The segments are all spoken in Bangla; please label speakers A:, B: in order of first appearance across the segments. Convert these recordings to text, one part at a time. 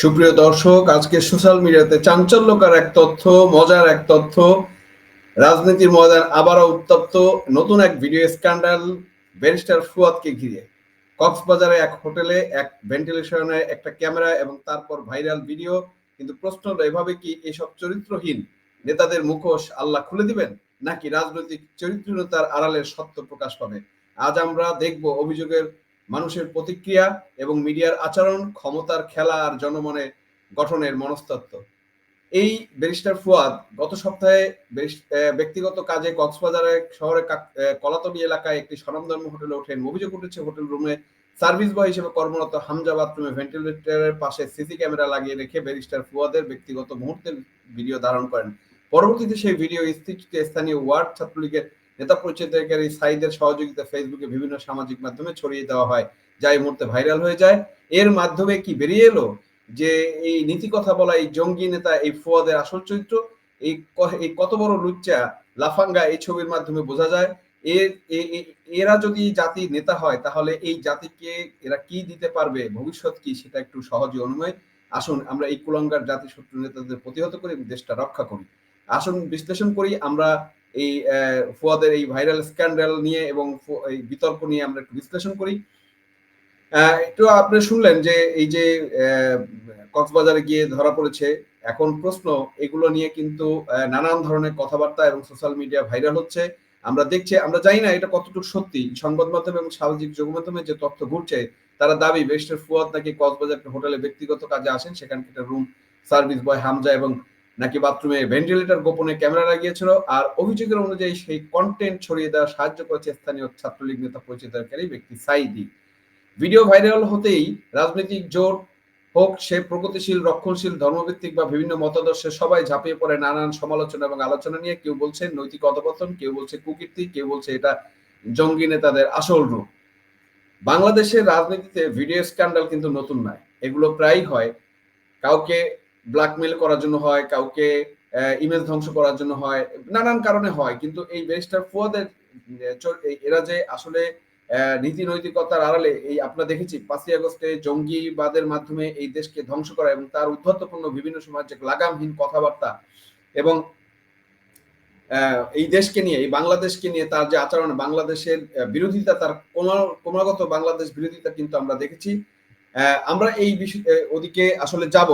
A: সুপ্রিয় দর্শক, আজকে সোশ্যাল মিডিয়াতে চাঞ্চল্যকার এক তথ্য, মজার এক তথ্য। রাজনীতির ময়দান আবারও উত্তপ্ত। নতুন এক ভিডিও স্ক্যান্ডাল, ব্যারিস্টার ফুয়াদকে ঘিরে। কক্সবাজারে এক হোটেলে এক ভেন্টিলেশনে একটা ক্যামেরা এবং তারপর ভাইরাল ভিডিও। কিন্তু প্রশ্ন হলো, এভাবে কি এসব চরিত্রহীন নেতাদের মুখোশ আল্লাহ খুলে দিবেন? নাকি রাজনৈতিক চরিত্রহীনতার আড়ালে সত্য প্রকাশ পাবে? আজ আমরা দেখব অভিযোগের মানুষের প্রতিক্রিয়া এবং মিডিয়ার আচরণ, ক্ষমতার খেলা আর জনমনে গঠনের মনস্তত্ত্ব। এই ব্যারিস্টার ফুয়াদ গত সপ্তাহে ব্যক্তিগত কাজে কক্সবাজারে শহরে কলাতলি এলাকায় একটি স্বনামধন্য হোটেলে ওঠেন অভিযোগ উঠেছে, হোটেল রুমে সার্ভিস বয় হিসেবে কর্মরত হামজা বাথরুমে ভেন্টিলেটরের পাশে সিসি ক্যামেরা লাগিয়ে রেখে ব্যারিস্টার ফুয়াদের ব্যক্তিগত মুহূর্তের ভিডিও ধারণ করেন। পরবর্তীতে সেই ভিডিও স্থানীয় ওয়ার্ড ছাত্রলীগের নেতা পরিচয়কারী সাইদের সহযোগিতা ফেসবুকে বিভিন্ন সামাজিক মাধ্যমে ছড়িয়ে দেওয়া হয়, যা এই মুহূর্তে ভাইরাল হয়ে যায়। এর মাধ্যমে কি বেরিয়ে এলো যে এই নীতি কথা বলা এই জঙ্গি নেতা, এই ফুয়াদের আসল চরিত্র? এই এই কত বড় লুচ্চা, লাফাঙ্গা এই ছবির মাধ্যমে বোঝা যায়। এর এরা যদি জাতির নেতা হয়, তাহলে এই জাতিকে এরা কি দিতে পারবে? ভবিষ্যৎ কি? সেটা একটু সহজে অনুময়। আসুন, আমরা এই কুলঙ্গার জাতি শত্রু নেতাদের প্রতিহত করি দেশটা রক্ষা করি। আসুন, বিশ্লেষণ করি। আমরা এই ফুয়াদের এই ভাইরাল স্ক্যান্ডাল নিয়ে এবং এই বিতর্ক নিয়ে আমরা একটু বিশ্লেষণ করি। একটু আপনি শুনলেন যে এই যে কক্সবাজারে গিয়ে ধরা পড়েছে, এখন প্রশ্ন, এগুলো নিয়ে কিন্তু নানান ধরনের কথাবার্তা এবং সোশ্যাল মিডিয়া ভাইরাল হচ্ছে। আমরা দেখছি, আমরা জানি না এটা কতটুকু সত্যি। সংবাদ মাধ্যম এবং সামাজিক যোগমাধ্যমে যে তথ্য ঘুরছে, তারা দাবি, বেস্টের ফুয়াদ নাকি কক্সবাজার হোটেলে ব্যক্তিগত কাজে আসেন সেখানে একটা রুম সার্ভিস বয় হামজা এবং নাকি বাথরুমে ভেন্টিলেটর গোপনে ক্যামেরা লাগিয়েছিল? আর অভিযোগের অনুযায়ী সেই কন্টেন্ট ছড়িয়ে দেওয়া সাহায্য করেছে স্থানীয় ছাত্রলীগ নেতা পরিচিতকারী ব্যক্তি সাইদি। ভিডিও ভাইরাল হতেই রাজনৈতিক জোট হোক, সে প্রগতিশীল, রক্ষণশীল, ধর্মভিত্তিক বা বিভিন্ন মতাদর্শে সবাই ঝাঁপিয়ে পড়ে নানান সমালোচনা এবং আলোচনা নিয়ে। কেউ বলছে নৈতিক অধপতন, কেউ বলছে কুকীর্তি, কেউ বলছে এটা জঙ্গি নেতাদের আসল রূপ। বাংলাদেশের রাজনীতিতে ভিডিও স্ক্যান্ডাল কিন্তু নতুন নয়। এগুলো প্রায়ই হয় কাউকে ব্ল্যাকমেল করার জন্য হয়, কাউকে ইমেজ ধ্বংস করার জন্য হয়, নানান কারণে হয়। কিন্তু এই ব্যারিস্টার ফুয়াদের এরা যে আসলে নীতি নৈতিকতার আড়ালে, এই আপনারা দেখেছি, পাঁচই আগস্টে জঙ্গিবাদের মাধ্যমে এই দেশকে ধ্বংস করা এবং তার উদ্ধত্তপূর্ণ বিভিন্ন সময় যে লাগামহীন কথাবার্তা এবং এই দেশকে নিয়ে, এই বাংলাদেশকে নিয়ে তার যে আচরণ, বাংলাদেশের বিরোধিতা, তার ক্রমাগত বাংলাদেশ বিরোধিতা কিন্তু আমরা দেখেছি। আমরা এই বিষয় ওদিকে আসলে যাব।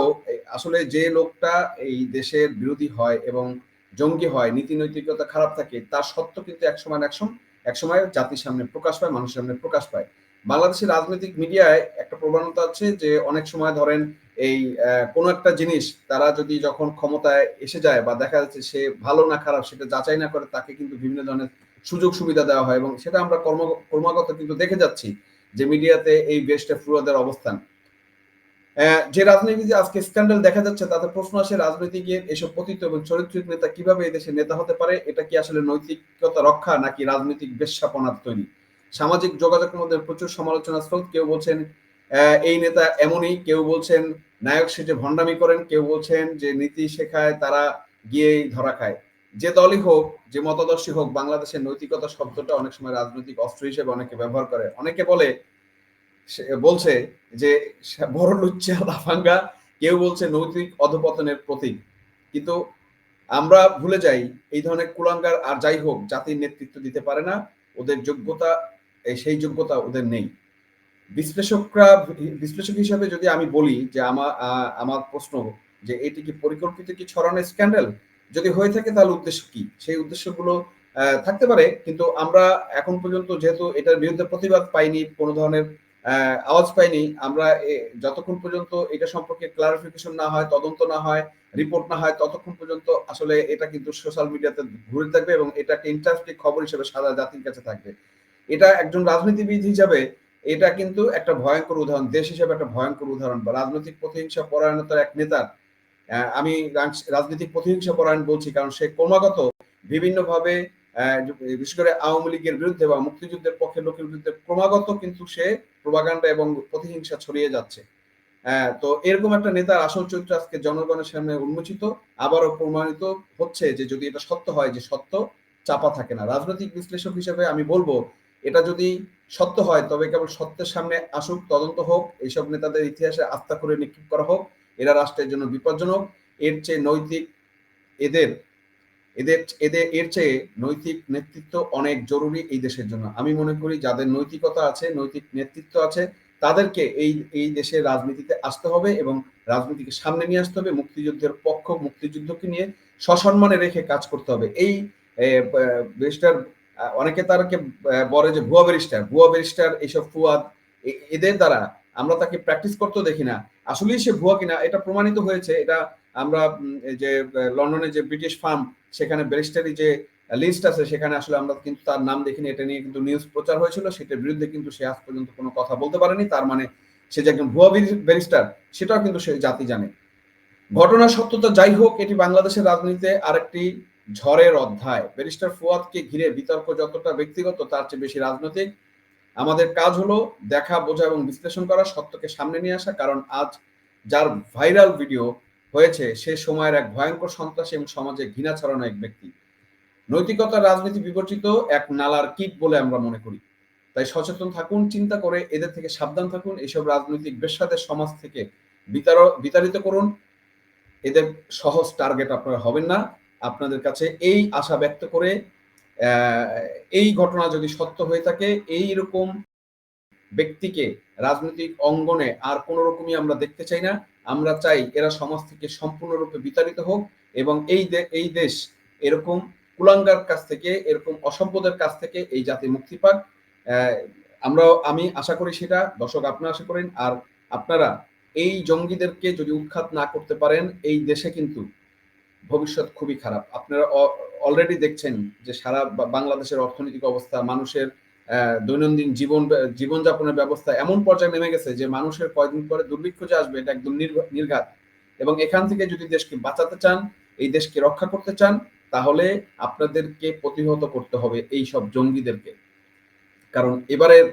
A: আসলে যে লোকটা এই দেশের বিরোধী হয় এবং জঙ্গি হয় নীতি নৈতিকতা খারাপ থাকে, তার সত্য কিন্তু এক সময় এক এক সময় জাতির সামনে প্রকাশ পায়, মানুষের সামনে প্রকাশ পায়। বাংলাদেশের রাজনৈতিক মিডিয়ায় একটা প্রবণতা আছে যে, অনেক সময় ধরেন এই কোনো একটা জিনিস তারা যদি যখন ক্ষমতায় এসে যায় বা দেখা যাচ্ছে সে ভালো না খারাপ সেটা যাচাই না করে, তাকে কিন্তু বিভিন্ন ধরনের সুযোগ সুবিধা দেওয়া হয় এবং সেটা আমরা কর্ম, ক্রমাগত কিন্তু দেখে যাচ্ছি যে মিডিয়াতে এই বেস্টে ফুরোদের অবস্থান। যে রাজনীতিতে আজকে স্ক্যান্ডাল দেখা যাচ্ছে তাতে প্রশ্ন আসে রাজনীতিকের এসব পতিত এবং চরিত্রিক নেতা কীভাবে এই দেশের নেতা হতে পারে? এটা কি আসলে নৈতিকতা রক্ষা নাকি রাজনৈতিক বেশ্যাপনার তৈরি? সামাজিক যোগাযোগের মধ্যে প্রচুর সমালোচনা স্রোত, কেউ বলছেন এই নেতা এমনই, কেউ বলছেন, নায়ক সেজে ভণ্ডামি করেন, কেউ বলছেন যে নীতি শেখায় তারা গিয়েই ধরা খায়। যে দলই হোক, যে মতাদর্শী হোক, বাংলাদেশের নৈতিকতা শব্দটা অনেক সময় রাজনৈতিক অস্ত্র হিসেবে অনেকে ব্যবহার করে। অনেকে বলে বলছে যে বড় লুচ্চা লাফাঙ্গা কেউ বলছে নৈতিক অধপতনের প্রতীক। কিন্তু আমরা ভুলে যাই, এই ধরনের কুলাঙ্গার আর যাই হোক, জাতির নেতৃত্ব দিতে পারে না, ওদের যোগ্যতা সেই যোগ্যতা ওদের নেই। বিশ্লেষকরা, বিশ্লেষক হিসাবে যদি আমি বলি যে আমার আমার প্রশ্ন যে, এটি কি পরিকল্পিত কি ছড়ানো স্ক্যান্ডাল? যদি হয়ে থাকে তাহলে উদ্দেশ্য কি? সেই উদ্দেশ্যগুলো থাকতে পারে, কিন্তু আমরা এখন পর্যন্ত যেহেতু এটার বিরুদ্ধে প্রতিবাদ পাইনি কোনো ধরনের আওয়াজ পাইনি। আমরা যতক্ষণ পর্যন্ত এটা সম্পর্কে ক্লারিফিকেশন না হয়, তদন্ত না হয় রিপোর্ট না হয়, ততক্ষণ পর্যন্ত আসলে এটা কিন্তু সোশ্যাল মিডিয়াতে ঘুরে থাকবে এবং এটা একটা ইন্টারেস্টিং খবর হিসেবে সারা জাতির কাছে থাকবে। এটা একজন রাজনীতিবিদ হিসাবে এটা কিন্তু একটা ভয়ঙ্কর উদাহরণ, দেশ হিসেবে একটা ভয়ঙ্কর উদাহরণ বা রাজনৈতিক প্রতিহিংসা পরায়ণতার এক নেতার আমি রাজ- রাজনৈতিক প্রতিহিংসা পরায়ণ বলছি কারণ সে ক্রমাগত বিভিন্নভাবে বিশেষ করে আওয়ামী লীগের বিরুদ্ধে বা মুক্তিযুদ্ধের পক্ষের লোকের বিরুদ্ধে ক্রমাগত কিন্তু সে প্রভাকাণ্ডা এবং প্রতিহিংসা ছড়িয়ে যাচ্ছে। আহ, তো এরকম একটা নেতার আসল চরিত্র আজকে জনগণের সামনে উন্মোচিত আবারও প্রমাণিত হচ্ছে যে যদি এটা সত্য হয় যে সত্য চাপা থাকে না। রাজনৈতিক বিশ্লেষক হিসেবে আমি বলব এটা যদি সত্য হয় তবে কেবল সত্যের সামনে আসুক তদন্ত হোক এইসব নেতাদের ইতিহাসে আস্থা করে নিক্ষেপ করা হোক এরা রাষ্ট্রের জন্য বিপজ্জনক। এর চেয়ে নৈতিক এদের এদের এদের, এর চেয়ে নৈতিক নেতৃত্ব অনেক জরুরি এই দেশের জন্য। আমি মনে করি যাদের নৈতিকতা আছে, নৈতিক নেতৃত্ব আছে, তাদেরকে এই এই দেশের রাজনীতিতে আসতে হবে এবং রাজনীতিকে সামনে নিয়ে আসতে হবে, মুক্তিযুদ্ধের পক্ষ, মুক্তিযুদ্ধকে নিয়ে সসম্মানে রেখে কাজ করতে হবে। এই ব্যারিস্টার অনেকে তারকে বলে যে ভুয়া ব্যারিস্টার ভুয়া ব্যারিস্টার, এইসব ফুয়াদ এদের দ্বারা আমরা তাকে প্র্যাকটিস করতেও দেখি না। আসলেই সে ভুয়া কিনা, এটা প্রমাণিত হয়েছে, এটা আমরা যে লন্ডনে যে ব্রিটিশ ফার্ম, সেখানে ব্যারিস্টারি যে লিস্ট আছে, সেখানে আসলে আমরা কিন্তু তার নাম দেখিনি, এটা নিয়ে কিন্তু নিউজ প্রচার হয়েছিল, সেটার বিরুদ্ধে কিন্তু সে আজ পর্যন্ত কোনো কথা বলতে পারেনি, তার মানে সে যে একজন ভুয়া ব্যারিস্টার, সেটাও কিন্তু সে জাতি জানে। ঘটনার সত্যতা যাই হোক, এটি বাংলাদেশের রাজনীতিতে আরেকটি ঝড়ের অধ্যায়। ব্যারিস্টার ফুয়াদকে ঘিরে বিতর্ক যতটা ব্যক্তিগত, তার চেয়ে বেশি রাজনৈতিক। আমাদের কাজ হলো দেখা, বোঝা এবং বিশ্লেষণ করা, সত্যকে সামনে নিয়ে আসা, কারণ আজ যার ভাইরাল ভিডিও হয়েছে সে সময়ের এক ভয়ঙ্কর সন্ত্রাসী এবং সমাজে ঘৃণা ছড়ানো এক ব্যক্তি। নৈতিকতার রাজনীতি বিবর্তিত এক নালার কীট বলে আমরা মনে করি। তাই সচেতন থাকুন, চিন্তা করে, এদের থেকে সাবধান থাকুন, এসব রাজনৈতিক বেশ্যাদের সমাজ থেকে বিতাড়িত করুন। এদের সহজ টার্গেট আপনারা হবেন না। আপনাদের কাছে এই আশা ব্যক্ত করে এই ঘটনা যদি সত্য হয়ে থাকে এই রকম ব্যক্তিকে রাজনৈতিক অঙ্গনে আর কোন রকমই আমরা দেখতে চাই না। আমরা চাই এরা সমাজ থেকে সম্পূর্ণরূপে বিতাড়িত হোক এবং এই এই দেশ এরকম কুলাঙ্গার কাছ থেকে, এরকম অসভ্যদের কাছ থেকে এই জাতি মুক্তি পাক। আমরা আমি আশা করি সেটা, দর্শক আপনারা আশা করেন, আর আপনারা এই জঙ্গিদেরকে যদি উৎখাত না করতে পারেন, এই দেশে কিন্তু ভবিষ্যৎ খুবই খারাপ। আপনারা অলরেডি দেখছেন যে সারা বাংলাদেশের অর্থনৈতিক অবস্থা, মানুষের দৈনন্দিন জীবন জীবনযাপনের ব্যবস্থা এমন পর্যায়ে নেমে গেছে যে মানুষের কয়েকদিন পরে দুর্ভিক্ষ যে আসবে, এটা একদম নির্ঘাত। এবং এখান থেকে যদি দেশকে বাঁচাতে চান, এই দেশকে রক্ষা করতে চান, তাহলে আপনাদেরকে প্রতিহত করতে হবে এই সব জঙ্গিদেরকে। কারণ এবারের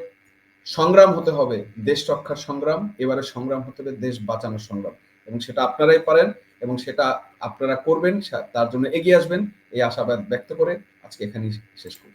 A: সংগ্রাম হতে হবে, দেশ রক্ষার সংগ্রাম, এবারে সংগ্রাম হতে হবে, দেশ বাঁচানোর সংগ্রাম। এবং সেটা আপনারাই পারেন এবং সেটা আপনারা করবেন তার জন্য এগিয়ে আসবেন, এই আশাবাদ ব্যক্ত করে আজকে এখানেই শেষ করছি।